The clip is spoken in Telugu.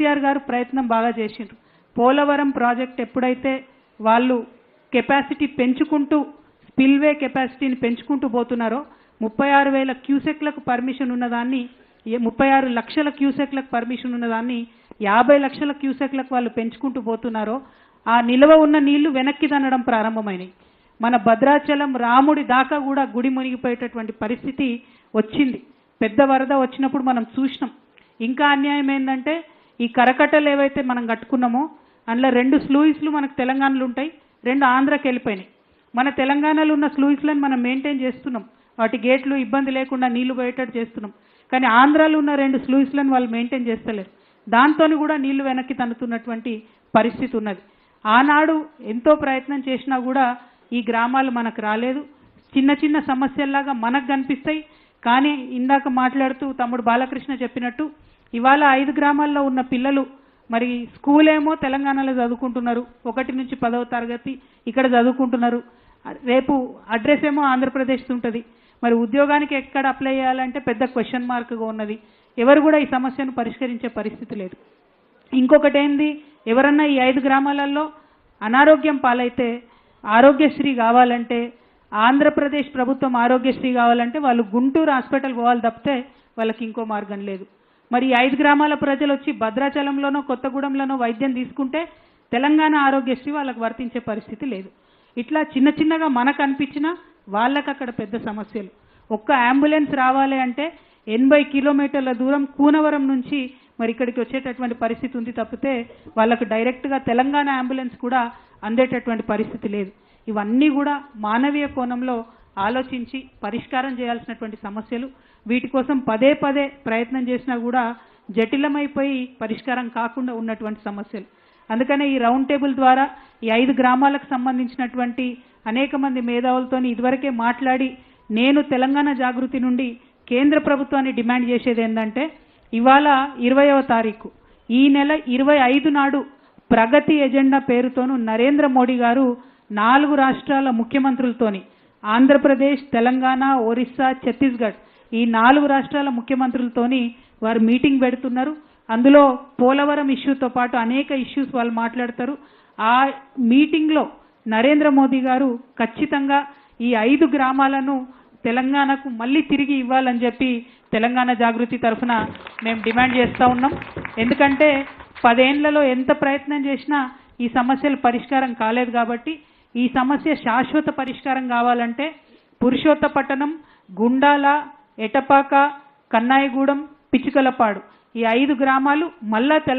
కేసీఆర్ గారు ప్రయత్నం బాగా చేసిండ్రు. పోలవరం ప్రాజెక్ట్ ఎప్పుడైతే వాళ్ళు కెపాసిటీ పెంచుకుంటూ స్పిల్వే కెపాసిటీని పెంచుకుంటూ పోతున్నారో ముప్పై ఆరు వేల క్యూసెక్లకు పర్మిషన్ ఉన్నదాన్ని ముప్పై ఆరు లక్షల క్యూసెక్లకు పర్మిషన్ ఉన్నదాన్ని యాభై లక్షల క్యూసెక్లకు వాళ్ళు పెంచుకుంటూ పోతున్నారో ఆ నిల్వ ఉన్న నీళ్ళు వెనక్కి తనడం ప్రారంభమైనాయి. మన భద్రాచలం రాముడి దాకా కూడా గుడి మునిగిపోయేటటువంటి పరిస్థితి వచ్చింది. పెద్ద వరద వచ్చినప్పుడు మనం చూసినాం. ఇంకా అన్యాయం ఏంటంటే ఈ కరకట్టలు ఏవైతే మనం కట్టుకున్నామో అందులో రెండు స్లూయిస్లు మనకు తెలంగాణలో ఉంటాయి రెండు ఆంధ్రాకి వెళ్ళిపోయినాయి. మన తెలంగాణలో ఉన్న స్లూయిస్లను మనం మెయింటైన్ చేస్తున్నాం. వాటి గేట్లు ఇబ్బంది లేకుండా నీళ్ళు పోయేటట్టు చేస్తున్నాం. కానీ ఆంధ్రాలో ఉన్న రెండు స్లూయిస్లను వాళ్ళు మెయింటైన్ చేస్తలేరు. దాంతోని కూడా నీళ్ళు వెనక్కి తన్నుతున్నటువంటి పరిస్థితి ఉన్నది. ఆనాడు ఎంతో ప్రయత్నం చేసినా కూడా ఈ గ్రామాలు మనకు రాలేదు. చిన్న చిన్న సమస్యల్లాగా మనకు కనిపిస్తాయి. కానీ ఇందాక మాట్లాడుతూ తమ్ముడు బాలకృష్ణ చెప్పినట్టు ఇవాళ ఐదు గ్రామాల్లో ఉన్న పిల్లలు మరి స్కూల్ ఏమో తెలంగాణలో చదువుకుంటున్నారు. ఒకటి నుంచి పదవ తరగతి ఇక్కడ చదువుకుంటున్నారు. రేపు అడ్రస్ ఏమో ఆంధ్రప్రదేశ్ ఉంటుంది. మరి ఉద్యోగానికి ఎక్కడ అప్లై చేయాలంటే పెద్ద క్వశ్చన్ మార్క్గా ఉన్నది. ఎవరు కూడా ఈ సమస్యను పరిష్కరించే పరిస్థితి లేదు. ఇంకొకటి ఏంది? ఎవరన్నా ఈ ఐదు గ్రామాలలో అనారోగ్యం పాలైతే ఆరోగ్యశ్రీ కావాలంటే ఆంధ్రప్రదేశ్ ప్రభుత్వం ఆరోగ్యశ్రీ కావాలంటే వాళ్ళు గుంటూరు హాస్పిటల్ పోవాలి తప్పితే వాళ్ళకి ఇంకో మార్గం లేదు. మరి ఐదు గ్రామాల ప్రజలు వచ్చి భద్రాచలంలోనో కొత్తగూడెంలోనో వైద్యం తీసుకుంటే తెలంగాణ ఆరోగ్యశ్రీ వాళ్ళకి వర్తించే పరిస్థితి లేదు. ఇట్లా చిన్న చిన్నగా మనకు అనిపించినా వాళ్ళకు అక్కడ పెద్ద సమస్యలు. ఒక్క అంబులెన్స్ రావాలి అంటే ఎనభై కిలోమీటర్ల దూరం కూనవరం నుంచి మరి ఇక్కడికి వచ్చేటటువంటి పరిస్థితి ఉంది తప్పితే వాళ్ళకు డైరెక్ట్గా తెలంగాణ అంబులెన్స్ కూడా అందేటటువంటి పరిస్థితి లేదు. ఇవన్నీ కూడా మానవీయ కోణంలో ఆలోచించి పరిష్కారం చేయాల్సినటువంటి సమస్యలు వీటి కోసం పదే పదే ప్రయత్నం చేసినా కూడా జటిలమైపోయి పరిష్కారం కాకుండా ఉన్నటువంటి సమస్యలు. అందుకనే ఈ రౌండ్ టేబుల్ ద్వారా ఈ ఐదు గ్రామాలకు సంబంధించినటువంటి అనేక మంది మేధావులతోని ఇదివరకే మాట్లాడి నేను తెలంగాణ జాగృతి నుండి కేంద్ర ప్రభుత్వాన్ని డిమాండ్ చేసేది ఏంటంటే ఇవాళ ఇరవయవ తారీఖు. ఈ నెల ఇరవై ఐదు నాడు ప్రగతి ఎజెండా పేరుతోనూ నరేంద్ర మోడీ గారు నాలుగు రాష్ట్రాల ముఖ్యమంత్రులతోని ఆంధ్రప్రదేశ్ తెలంగాణ ఒరిస్సా ఛత్తీస్గఢ్ ఈ నాలుగు రాష్ట్రాల ముఖ్యమంత్రులతోని వారు మీటింగ్ పెడుతున్నారు. అందులో పోలవరం ఇష్యూతో పాటు అనేక ఇష్యూస్ వాళ్ళు మాట్లాడతారు. ఆ మీటింగ్లో నరేంద్ర మోదీ గారు ఖచ్చితంగా ఈ ఐదు గ్రామాలను తెలంగాణకు మళ్ళీ తిరిగి ఇవ్వాలని చెప్పి తెలంగాణ జాగృతి తరఫున మేము డిమాండ్ చేస్తూ ఉన్నాం. ఎందుకంటే పదేళ్ళలో ఎంత ప్రయత్నం చేసినా ఈ సమస్యలు పరిష్కారం కాలేదు కాబట్టి ఈ సమస్య శాశ్వత పరిష్కారం కావాలంటే పురుషోత్తపట్టణం గుండాల ఎటపాక కన్నాయిగూడెం పిచ్చుకలపాడు. ఈ ఐదు గ్రామాలు మళ్ళా తెలంగాణ